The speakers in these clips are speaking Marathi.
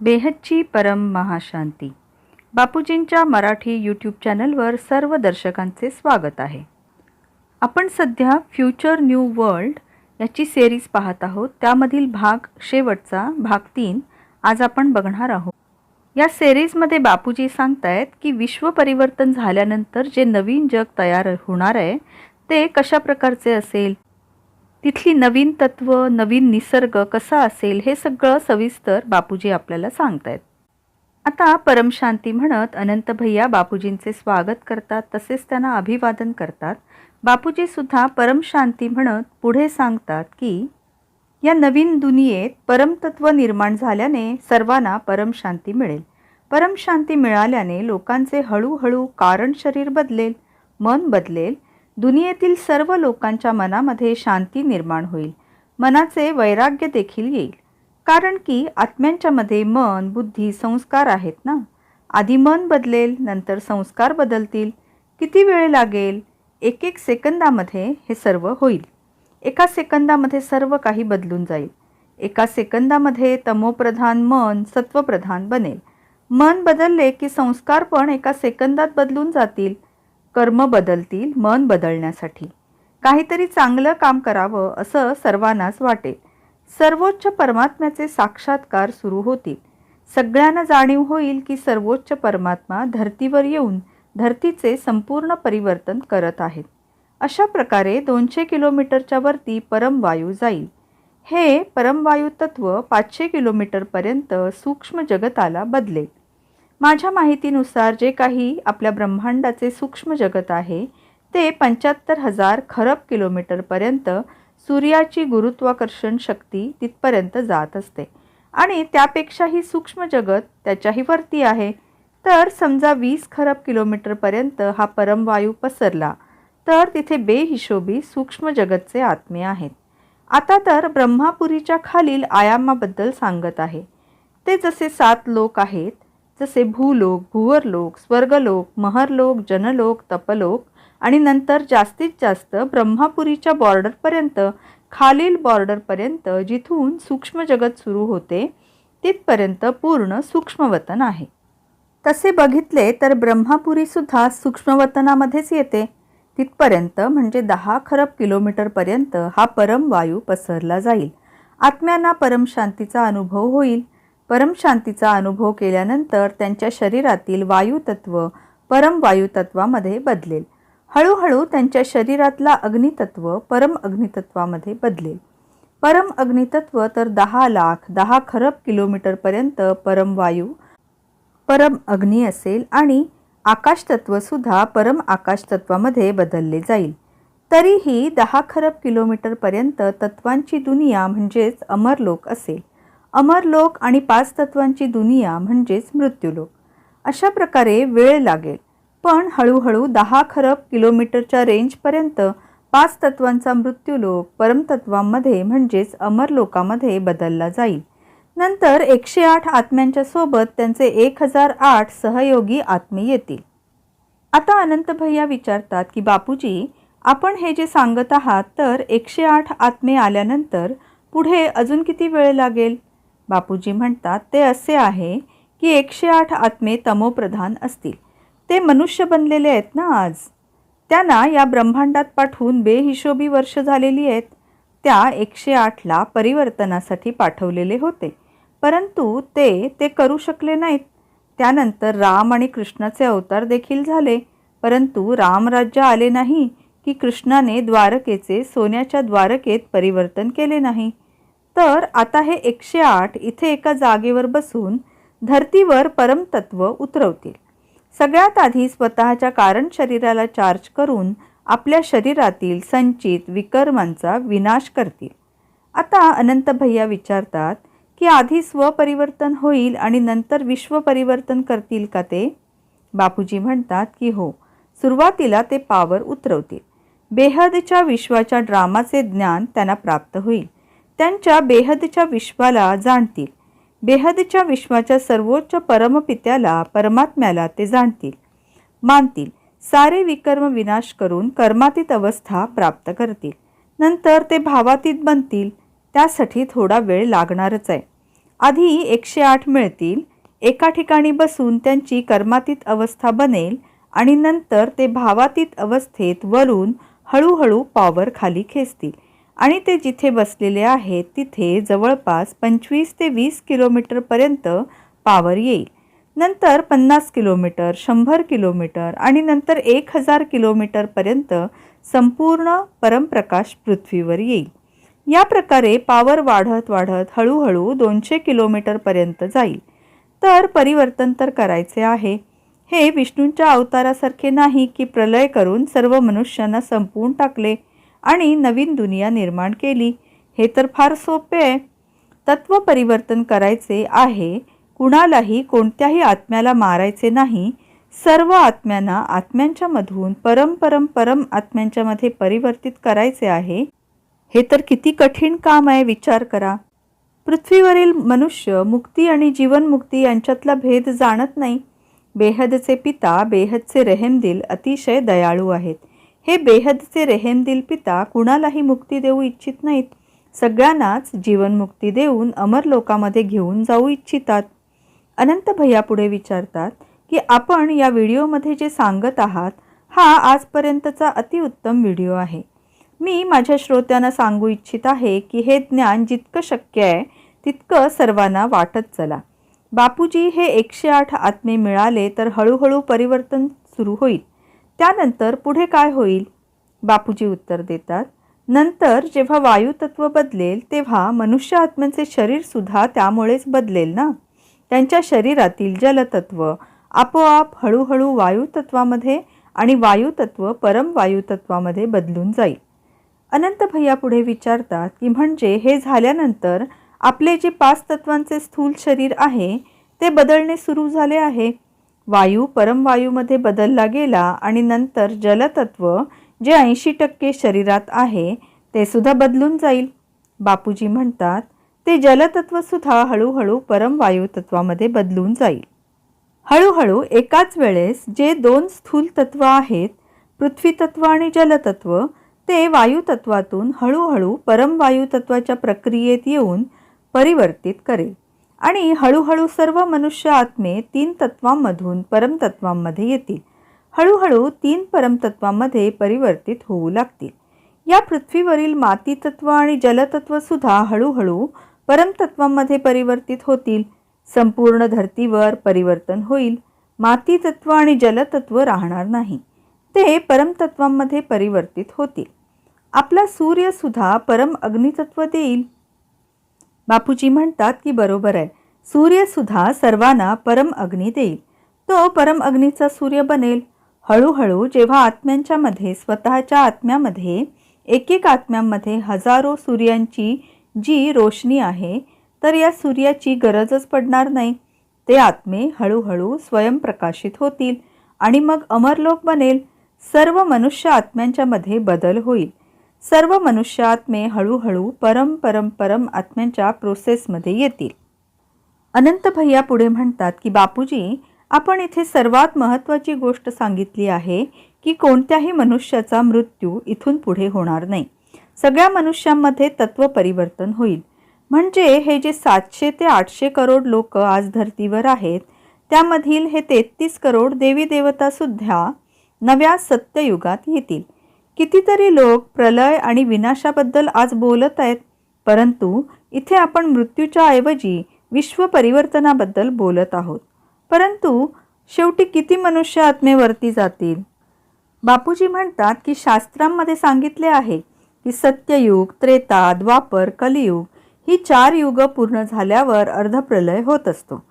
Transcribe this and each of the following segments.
बेहदची परम महाशांती. बापूजींच्या मराठी यूट्यूब चॅनलवर सर्व दर्शकांचे स्वागत आहे. आपण सध्या फ्युचर न्यू वर्ल्ड याची सेरीज पाहत आहोत. त्यामधील भाग शेवटचा भाग तीन आज आपण बघणार आहोत. या सेरीजमध्ये बापूजी सांगतायत की विश्व परिवर्तन झाल्यानंतर जे नवीन जग तयार होणार आहे ते कशा प्रकारचे असेल? तिथली नवीन तत्व नवीन निसर्ग कसा असेल हे सगळं सविस्तर बापूजी आपल्याला सांगतायत. आता परमशांती म्हणत अनंत भैया बापूजींचे स्वागत करतात तसेच त्यांना अभिवादन करतात. बापूजी सुद्धा परमशांती म्हणत पुढे सांगतात की या नवीन दुनियेत परमतत्व निर्माण झाल्याने सर्वांना परमशांती मिळेल. परमशांती मिळाल्याने लोकांचे हळूहळू कारण शरीर बदलेल मन बदलेल दुनियेतील सर्व लोकांच्या मनामध्ये शांती निर्माण होईल. मनाचे वैराग्य देखील येईल. कारण की आत्म्यांच्यामध्ये मन बुद्धी संस्कार आहेत ना? आधी मन बदलेल नंतर संस्कार बदलतील. किती वेळ लागेल? एक एक सेकंदामध्ये हे सर्व होईल. एका सेकंदामध्ये सर्व काही बदलून जाईल. एका सेकंदामध्ये तमोप्रधान मन सत्वप्रधान बनेल. मन बदलले की संस्कार पण एका सेकंदात बदलून जातील. कर्म बदलतील मन बदलण्यासाठी. काहीतरी चांगलं काम करावं असं सर्वांनाच वाटेल सर्वोच्च परमात्म्याचे साक्षात्कार सुरू होतील. सगळ्यांना जाणीव होईल की सर्वोच्च परमात्मा धर्तीवर येऊन धर्तीचे संपूर्ण परिवर्तन करत आहेत. अशा प्रकारे दोनशे किलोमीटरच्या वरती परमवायू जाईल. हे परमवायू तत्व पाचशे किलोमीटरपर्यंत सूक्ष्म जगताला बदलेल. माझ्या माहितीनुसार जे काही आपल्या ब्रह्मांडाचे सूक्ष्म जगत आहे ते पंच्याहत्तर हजार खरब किलोमीटरपर्यंत सूर्याची गुरुत्वाकर्षण शक्ती तिथपर्यंत जात असते. आणि त्यापेक्षाही सूक्ष्म जगत त्याच्याही वरती आहे. तर समजा वीस खरब किलोमीटरपर्यंत हा परमवायू पसरला तर तिथे बेहिशोबी सूक्ष्म जगतचे आत्मे आहेत. आता तर ब्रह्मापुरीच्या खालील आयामाबद्दल सांगत आहे. ते जसे सात लोक आहेत जसे भूलोक भुवरलोक स्वर्गलोक महरलोक जनलोक तपलोक आणि नंतर जास्तीत जास्त ब्रह्मापुरीच्या बॉर्डरपर्यंत खालील बॉर्डरपर्यंत जिथून सूक्ष्म जगत सुरू होते तिथपर्यंत पूर्ण सूक्ष्मवतन आहे. तसे बघितले तर ब्रह्मापुरीसुद्धा सूक्ष्मवतनामध्येच येते. तिथपर्यंत म्हणजे दहा खरब किलोमीटरपर्यंत हा परमवायू पसरला जाईल. आत्म्यांना परमशांतीचा अनुभव होईल. परमशांतीचा अनुभव केल्यानंतर त्यांच्या शरीरातील वायुतत्व परमवायुतत्वामध्ये बदलेल. हळूहळू त्यांच्या शरीरातला अग्नितत्व परम अग्नितत्वामध्ये बदलेल. परम अग्नितत्व तर दहा लाख दहा खरब किलोमीटरपर्यंत परमवायू परम अग्नी असेल आणि आकाशतत्वसुद्धा परम आकाशतत्वामध्ये बदलले जाईल. तरीही दहा खरब किलोमीटरपर्यंत तत्वांची दुनिया म्हणजेच अमरलोक असेल. अमरलोक आणि पाच तत्वांची दुनिया म्हणजेच मृत्यूलोक. अशा प्रकारे वेळ लागेल. पण हळूहळू दहा खरब किलोमीटरच्या रेंजपर्यंत पाच तत्वांचा मृत्यूलोक परमतत्वांमध्ये म्हणजेच अमर लोकामध्ये बदलला जाईल. नंतर एकशे आठ आत्म्यांच्या सोबत त्यांचे एक हजार आठ सहयोगी आत्मे येतील. आता अनंत भैया विचारतात की बापूजी आपण हे जे सांगत आहात तर एकशे आठ आत्मे आल्यानंतर पुढे अजून किती वेळ लागेल? बापूजी म्हणतात ते असे आहे की एकशे आठ आत्मे तमोप्रधान असतील. ते मनुष्य बनलेले आहेत ना आज? त्यांना या ब्रह्मांडात पाठवून बेहिशोबी वर्ष झालेली आहेत. त्या एकशे आठला परिवर्तनासाठी पाठवलेले होते. परंतु ते ते करू शकले नाहीत. त्यानंतर राम आणि कृष्णाचे अवतार देखील झाले. परंतु रामराज्य आले नाही की कृष्णाने द्वारकेचे सोन्याच्या द्वारकेत परिवर्तन केले नाही. तर आता हे एकशे आठ इथे एका जागेवर बसून धरतीवर परमतत्व उतरवतील. सगळ्यात आधी स्वतःच्या कारण शरीराला चार्ज करून आपल्या शरीरातील संचित विकर्मांचा विनाश करतील. आता अनंत भैया विचारतात की आधी स्वपरिवर्तन होईल आणि नंतर विश्व परिवर्तन करतील का ते? बापूजी म्हणतात की हो सुरुवातीला ते पावर उतरवतील. बेहदच्या विश्वाच्या ड्रामाचे ज्ञान त्यांना प्राप्त होईल. त्यांच्या बेहदच्या विश्वाला जाणतील. बेहदच्या विश्वाच्या सर्वोच्च परमपित्याला परमात्म्याला ते जाणतील. मानतील. सारे विकर्म विनाश करून कर्मातीत अवस्था प्राप्त करतील. नंतर ते भावातीत बनतील. त्यासाठी थोडा वेळ लागणारच आहे. आधी एकशे आठ मिळतील. एका ठिकाणी बसून त्यांची कर्मातीत अवस्था बनेल आणि नंतर ते भावातीत अवस्थेत वरून हळूहळू पॉवर खाली खेचतील. आणि ते जिथे बसलेले आहेत तिथे जवळपास पंचवीस ते वीस किलोमीटरपर्यंत पावर येईल. नंतर पन्नास किलोमीटर शंभर किलोमीटर आणि नंतर एक हजार किलोमीटरपर्यंत संपूर्ण परमप्रकाश पृथ्वीवर येईल. या प्रकारे पावर वाढत वाढत हळूहळू दोनशे किलोमीटरपर्यंत जाईल. तर परिवर्तन तर करायचे आहे. हे विष्णूंच्या अवतारासारखे नाही की प्रलय करून सर्व मनुष्यांना संपवून टाकले. आणि नवीन दुनिया निर्माण केली. हे तर फार सोपे आहे. तत्व परिवर्तन करायचे आहे. कुणालाही कोणत्याही आत्म्याला मारायचे नाही. सर्व आत्म्यांना आत्म्यांच्या मधून परम परम परिवर्तित करायचे आहे. हे तर किती कठीण काम आहे विचार करा. पृथ्वीवरील मनुष्य मुक्ती आणि जीवनमुक्ती यांच्यातला भेद जाणत नाही. बेहदचे पिता बेहदचे रेहेमदिल अतिशय दयाळू आहेत. हे बेहदचे रेहेमदिल पिता कुणालाही मुक्ती देऊ इच्छित नाहीत. सगळ्यांनाच जीवनमुक्ती देऊन अमर लोकामध्ये घेऊन जाऊ इच्छितात. अनंत भैया पुढे विचारतात की आपण या व्हिडिओमध्ये जे सांगत आहात हा आजपर्यंतचा अतिउत्तम व्हिडिओ आहे. मी माझ्या श्रोत्यांना सांगू इच्छित आहे की हे ज्ञान जितकं शक्य आहे तितकं सर्वांना वाटत चला. बापूजी हे एकशे आठ आत्मे मिळाले तर हळूहळू परिवर्तन सुरू होईल. त्यानंतर पुढे काय होईल? बापूजी उत्तर देतात नंतर जेव्हा वायुतत्व बदलेल तेव्हा मनुष्य आत्म्यांचे शरीरसुद्धा त्यामुळेच बदलेल ना? त्यांच्या शरीरातील जलतत्व आपोआप हळूहळू वायुतत्वामध्ये आणि वायुतत्व परम वायुतत्वामध्ये बदलून जाईल. अनंत भैया पुढे विचारतात की म्हणजे हे झाल्यानंतर आपले जे पाच तत्वांचे स्थूल शरीर आहे ते बदलणे सुरू झाले आहे? वायू परमवायूमध्ये बदलला गेला आणि नंतर जलतत्व जे ऐंशी टक्के शरीरात आहे ते सुद्धा बदलून जाईल. बापूजी म्हणतात ते जलतत्वसुद्धा हळूहळू परमवायू तत्वामध्ये बदलून जाईल. हळूहळू एकाच वेळेस जे दोन स्थूल तत्व आहेत पृथ्वी तत्व आणि जलतत्व ते वायुतत्वातून हळूहळू परमवायू तत्वाच्या प्रक्रियेत येऊन परिवर्तित करेल. आणि हळूहळू सर्व मनुष्य आत्मे तीन तत्वांमधून परमतत्वांमध्ये येतील. हळूहळू तीन परमतत्वांमध्ये परिवर्तित होऊ लागतील. या पृथ्वीवरील माती तत्व आणि जलतत्वसुद्धा हळूहळू परमतत्वांमध्ये परिवर्तित होतील. संपूर्ण धर्तीवर परिवर्तन होईल. माती तत्व आणि जलतत्व राहणार नाही. ते परमतत्वांमध्ये परिवर्तित होतील. आपला सूर्यसुद्धा परम अग्नितत्व देईल. बापूजी म्हणतात की बरोबर आहे. सूर्यसुद्धा सर्वांना परम अग्नी देईल. तो परम अग्नीचा सूर्य बनेल. हळूहळू जेव्हा आत्म्यांच्या मध्ये स्वतःच्या आत्म्यामध्ये एक एक आत्म्यांमध्ये हजारो सूर्यांची जी रोशनी आहे तर या सूर्याची गरजच पडणार नाही. ते आत्मे हळूहळू स्वयंप्रकाशित होतील आणि मग अमरलोक बनेल. सर्व मनुष्य आत्म्यांच्यामध्ये बदल होईल. सर्व मनुष्यात्मे हळूहळू परम परम परम आत्म्यांच्या प्रोसेसमध्ये येतील. अनंत भैया पुढे म्हणतात की बापूजी आपण इथे सर्वात महत्त्वाची गोष्ट सांगितली आहे की कोणत्याही मनुष्याचा मृत्यू इथून पुढे होणार नाही. सगळ्या मनुष्यांमध्ये तत्व परिवर्तन होईल. म्हणजे हे जे सातशे ते आठशे करोड लोक आज धर्तीवर आहेत त्यामधील हे तेहतीस करोड देवी देवतासुद्धा नव्या सत्ययुगात येतील. कितीतरी लोक प्रलय आणि विनाशाबद्दल आज बोलत आहेत परंतु इथे आपण मृत्यूच्या ऐवजी विश्व परिवर्तनाबद्दल बोलत आहोत. परंतु शेवटी किती मनुष्य आत्मेवरती जातील? बापूजी म्हणतात की शास्त्रांमध्ये सांगितले आहे की सत्ययुग त्रेता द्वापर कलियुग ही चार युग पूर्ण झाल्यावर अर्धप्रलय होत असतो.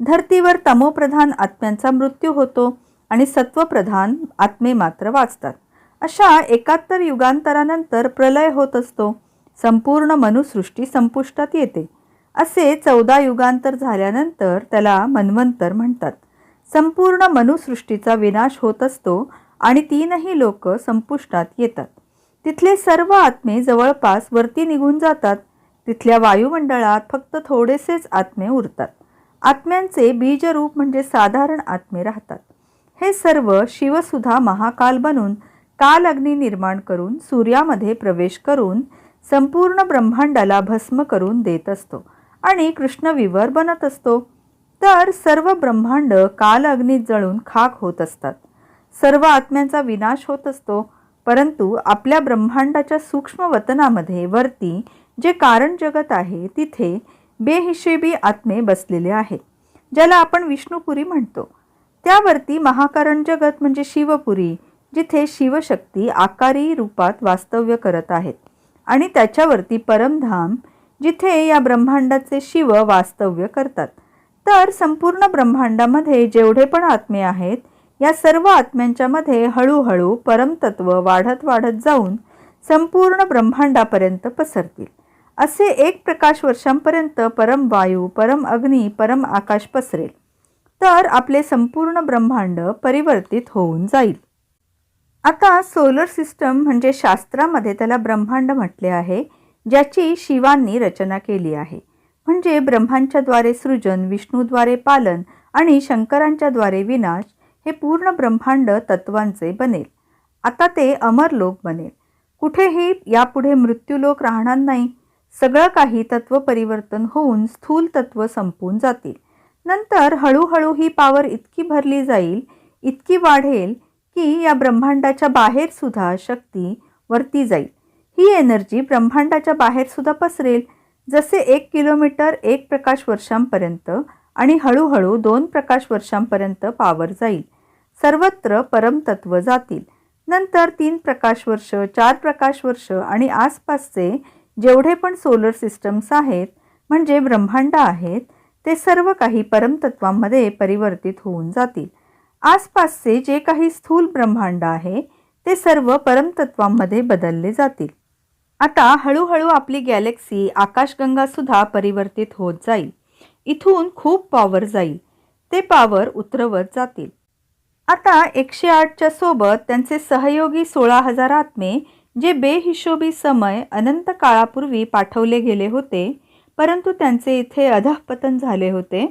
धर्तीवर तमोप्रधान आत्म्यांचा मृत्यू होतो आणि सत्वप्रधान आत्मे मात्र वाचतात. अशा एकाहत्तर युगांतरानंतर प्रलय होत असतो. संपूर्ण मनुसृष्टी संपुष्टात येते. असे चौदा युगांतर झाल्यानंतर त्याला मन्वंतर म्हणतात. संपूर्ण मनुसृष्टीचा विनाश होत असतो आणि तीनही लोक संपुष्टात येतात. तिथले सर्व आत्मे जवळपास वरती निघून जातात. तिथल्या वायुमंडळात फक्त थोडेसेच आत्मे उरतात. आत्म्यांचे बीजरूप म्हणजे साधारण आत्मे राहतात. हे सर्व शिवसुद्धा महाकाल बनून काल अग्नी निर्माण करून सूर्यामध्ये प्रवेश करून संपूर्ण ब्रह्मांडाला भस्म करून देत असतो आणि कृष्णविवर बनत असतो. तर सर्व ब्रह्मांड काल अग्नीत जळून खाक होत असतात. सर्व आत्म्यांचा विनाश होत असतो. परंतु आपल्या ब्रह्मांडाच्या सूक्ष्म वतनामध्ये वरती जे कारण जगत आहे तिथे बेहिशेबी आत्मे बसलेले आहेत ज्याला आपण विष्णुपुरी म्हणतो. त्यावरती महाकारण जगत म्हणजे शिवपुरी. जिथे शिवशक्ती आकारी रूपात वास्तव्य करत आहेत. आणि त्याच्यावरती परमधाम जिथे या ब्रह्मांडाचे शिव वास्तव्य करतात. तर संपूर्ण ब्रह्मांडामध्ये जेवढे पण आत्मे आहेत या सर्व आत्म्यांच्यामध्ये हळूहळू परमतत्व वाढत वाढत जाऊन संपूर्ण ब्रह्मांडापर्यंत पसरतील. असे एक प्रकाश वर्षांपर्यंत परम वायू परम अग्नी परम आकाश पसरेल. तर आपले संपूर्ण ब्रह्मांड परिवर्तित होऊन जाईल. आता सोलर सिस्टम म्हणजे शास्त्रामध्ये त्याला ब्रह्मांड म्हटले आहे ज्याची शिवांनी रचना केली आहे. म्हणजे ब्रह्मांच्याद्वारे सृजन विष्णूद्वारे पालन आणि शंकरांच्याद्वारे विनाश हे पूर्ण ब्रह्मांड तत्वांचे बनेल. आता ते अमरलोक बनेल. कुठेही यापुढे मृत्यूलोक राहणार नाही. सगळं काही तत्व परिवर्तन होऊन स्थूल तत्व संपून जातील. नंतर हळूहळू ही पावर इतकी भरली जाईल इतकी वाढेल की या ब्रह्मांडाच्या बाहेर सुद्धा शक्ती वरती जाईल. ही एनर्जी ब्रह्मांडाच्या बाहेर सुद्धा पसरेल. जसे एक किलोमीटर एक प्रकाश वर्षांपर्यंत आणि हळूहळू दोन प्रकाश वर्षांपर्यंत पावर जाईल. सर्वत्र परमतत्व जातील. नंतर तीन प्रकाश वर्ष चार प्रकाश वर्ष आणि आसपासचे जेवढे पण सोलर सिस्टम्स आहेत म्हणजे ब्रह्मांड आहेत ते सर्व काही परमतत्वांमध्ये परिवर्तित होऊन जातील. आसपासचे जे काही स्थूल ब्रह्मांड आहे ते सर्व परमतत्वांमध्ये बदलले जातील. आता हळूहळू आपली गॅलेक्सी आकाशगंगासुद्धा परिवर्तित होत जाईल. इथून खूप पॉवर जाईल. ते पॉवर उतरवत जातील. आता एकशे आठच्या सोबत त्यांचे सहयोगी सोळा हजार आत्मे जे बेहिशोबी समय अनंत काळापूर्वी पाठवले गेले होते परंतु त्यांचे इथे अधःपतन झाले होते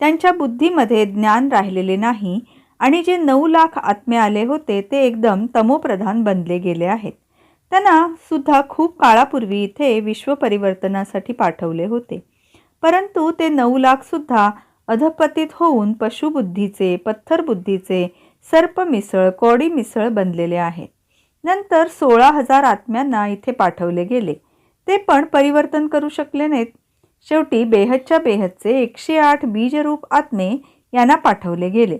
त्यांच्या बुद्धीमध्ये ज्ञान राहिलेले नाही आणि जे नऊ लाख आत्मे आले होते ते एकदम तमोप्रधान बनले गेले आहेत. त्यांना सुद्धा खूप काळापूर्वी इथे विश्व परिवर्तनासाठी पाठवले होते. परंतु ते नऊ लाखसुद्धा अधपतित होऊन पशुबुद्धीचे पत्थरबुद्धीचे सर्प मिसळ कोडी मिसळ बनलेले आहेत. नंतर सोळा हजार आत्म्यांना इथे पाठवले गेले. ते पण परिवर्तन करू शकले नाहीत. शेवटी बेहदच्या बेहदचे एकशे आठ बीजरूप आत्मे यांना पाठवले गेले.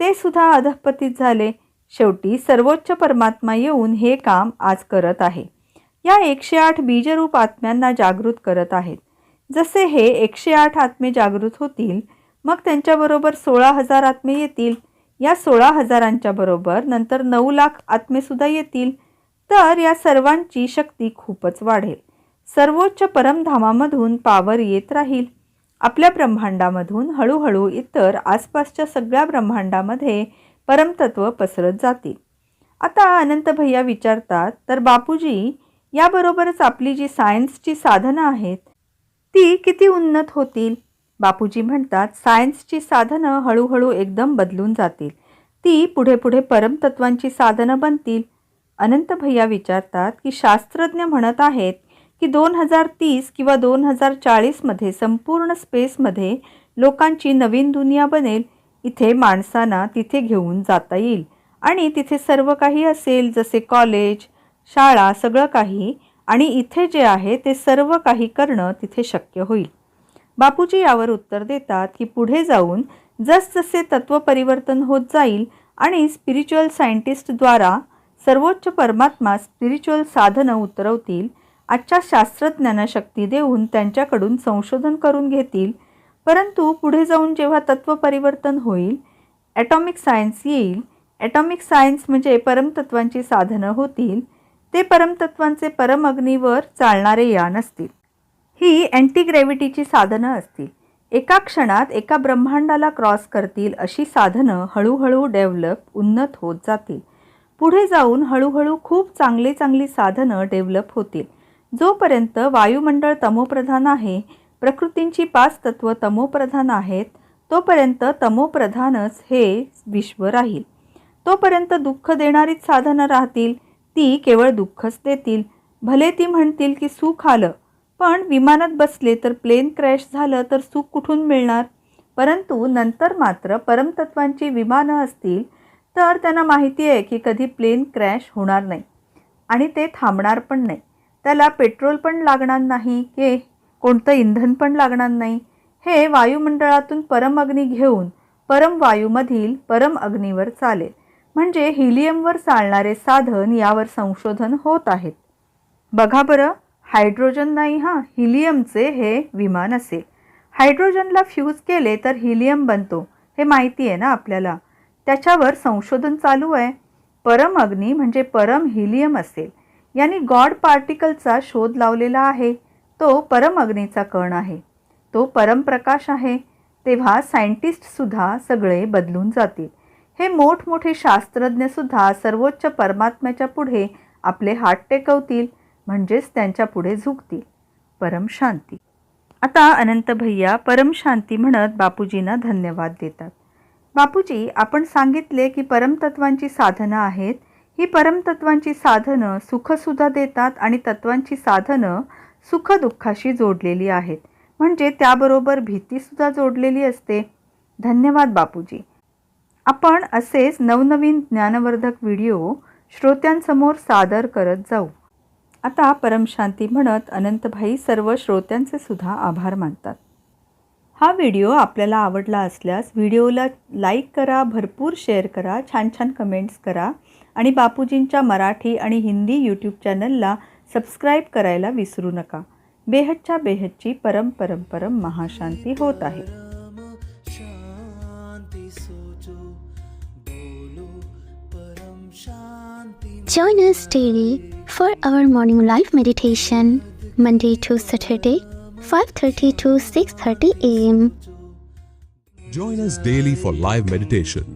ते सुद्धा अधपतित झाले. शेवटी सर्वोच्च परमात्मा येऊन हे काम आज करत आहे. या एकशे आठ बीजरूप आत्म्यांना जागृत करत आहेत. जसे हे एकशे आठ आत्मे जागृत होतील मग त्यांच्याबरोबर सोळा हजार आत्मे येतील. या सोळा हजारांच्या बरोबर नंतर नऊ लाख आत्मेसुद्धा येतील. तर या सर्वांची शक्ती खूपच वाढेल. सर्वोच्च परमधामामधून पावर येत राहील. आपल्या ब्रह्मांडामधून हळूहळू इतर आसपासच्या सगळ्या ब्रह्मांडामध्ये परमतत्व पसरत जातील आता अनंत भैया विचारतात तर बापूजी याबरोबरच आपली जी सायन्सची साधनं आहेत ती किती उन्नत होतील? बापूजी म्हणतात सायन्सची साधनं हळूहळू एकदम बदलून जातील. ती पुढे पुढे परमतत्वांची साधनं बनतील. अनंत भैया विचारतात की शास्त्रज्ञ म्हणत आहेत की दोन हजार तीस किंवा दोन हजार चाळीसमध्ये संपूर्ण स्पेसमध्ये लोकांची नवीन दुनिया बनेल. इथे माणसांना तिथे घेऊन जाता येईल. आणि तिथे सर्व काही असेल जसे कॉलेज शाळा सगळं काही. आणि इथे जे आहे ते सर्व काही करणं तिथे शक्य होईल. बापूजी यावर उत्तर देतात की पुढे जाऊन जसजसे तत्व परिवर्तन होत जाईल आणि स्पिरिच्युअल सायंटिस्टद्वारा सर्वोच्च परमात्मा स्पिरिच्युअल साधनं उतरवतील आजच्या शास्त्रज्ञांना शक्ती देऊन त्यांच्याकडून संशोधन करून घेतील. परंतु पुढे जाऊन जेव्हा तत्व परिवर्तन होईल ॲटॉमिक सायन्स येईल. ॲटॉमिक सायन्स म्हणजे परमतत्वांची साधनं होतील. ते परमतत्वांचे परमअग्नीवर चालणारे यान असतील. ही अँटी ग्रॅव्हिटीची साधनं असतील. एका क्षणात एका ब्रह्मांडाला क्रॉस करतील अशी साधनं हळूहळू डेव्हलप उन्नत होत जातील. पुढे जाऊन हळूहळू खूप चांगली चांगली साधनं डेव्हलप होतील. जोपर्यंत वायुमंडळ तमोप्रधान आहे प्रकृतींची पाच तत्व तमोप्रधान आहेत तोपर्यंत तमोप्रधानच हे विश्व राहील. तोपर्यंत दुःख देणारीच साधनं राहतील ती केवळ दुःखच देतील. भले ती म्हणतील की सुख आलं पण विमानात बसले तर प्लेन क्रॅश झालं तर सुख कुठून मिळणार? परंतु नंतर मात्र परमतत्वांची विमानं असतील तर त्यांना माहिती आहे की कधी प्लेन क्रॅश होणार नाही. आणि ते थांबणार पण नाही. त्याला पेट्रोल पण लागणार नाही की? कोणतं इंधन पण लागणार नाही. हे वायुमंडळातून परम अग्नी घेऊन परम वायूमधील परम अग्नीवर चालेल. म्हणजे हिलियमवर चालणारे साधन यावर संशोधन होत आहेत बघा बरं हायड्रोजन नाही हां हिलियमचे हे विमान असेल. हायड्रोजनला फ्यूज केले तर हिलियम बनतो हे माहिती आहे ना आपल्याला. त्याच्यावर संशोधन चालू आहे. परम अग्नी म्हणजे परम हिलियम असेल. यांनी गॉड पार्टिकलचा शोध लावलेला आहे. तो परम अग्नीचा कण आहे. तो परमप्रकाश आहे. तेव्हा सायंटिस्टसुद्धा सगळे बदलून जातील. हे मोठमोठे शास्त्रज्ञसुद्धा सर्वोच्च परमात्म्याच्या पुढे आपले हात टेकवतील म्हणजेच त्यांच्या पुढे झुकतील. परम शांती. आता अनंत भैया परम शांती म्हणत बापूजींना धन्यवाद देतात. बापूजी आपण सांगितले की परमतत्वांची साधनं आहेत ही परमतत्वांची साधनं सुखसुद्धा देतात आणि तत्वांची साधनं सुखदुःखाशी जोडलेली आहेत. म्हणजे त्याबरोबर भीतीसुद्धा जोडलेली असते. धन्यवाद बापूजी. आपण असेच नवनवीन ज्ञानवर्धक व्हिडिओ श्रोत्यांसमोर सादर करत जाऊ. आता परमशांती म्हणत अनंतभाई सर्व श्रोत्यांचे सुद्धा आभार मानतात. हा व्हिडिओ आपल्याला आवडला असल्यास व्हिडिओला लाईक करा भरपूर शेअर करा छान छान कमेंट्स करा. आणि बापूजींच्या मराठी आणि हिंदी यूट्यूब चॅनलला सबस्क्राईब करायला विसरू नका बेहदच्या बेहदची परम परम परम महाशांती होत आहे Join us daily for our morning live meditation, Monday to Saturday, 5:30 to 6:30 a.m. Join us daily for live meditation,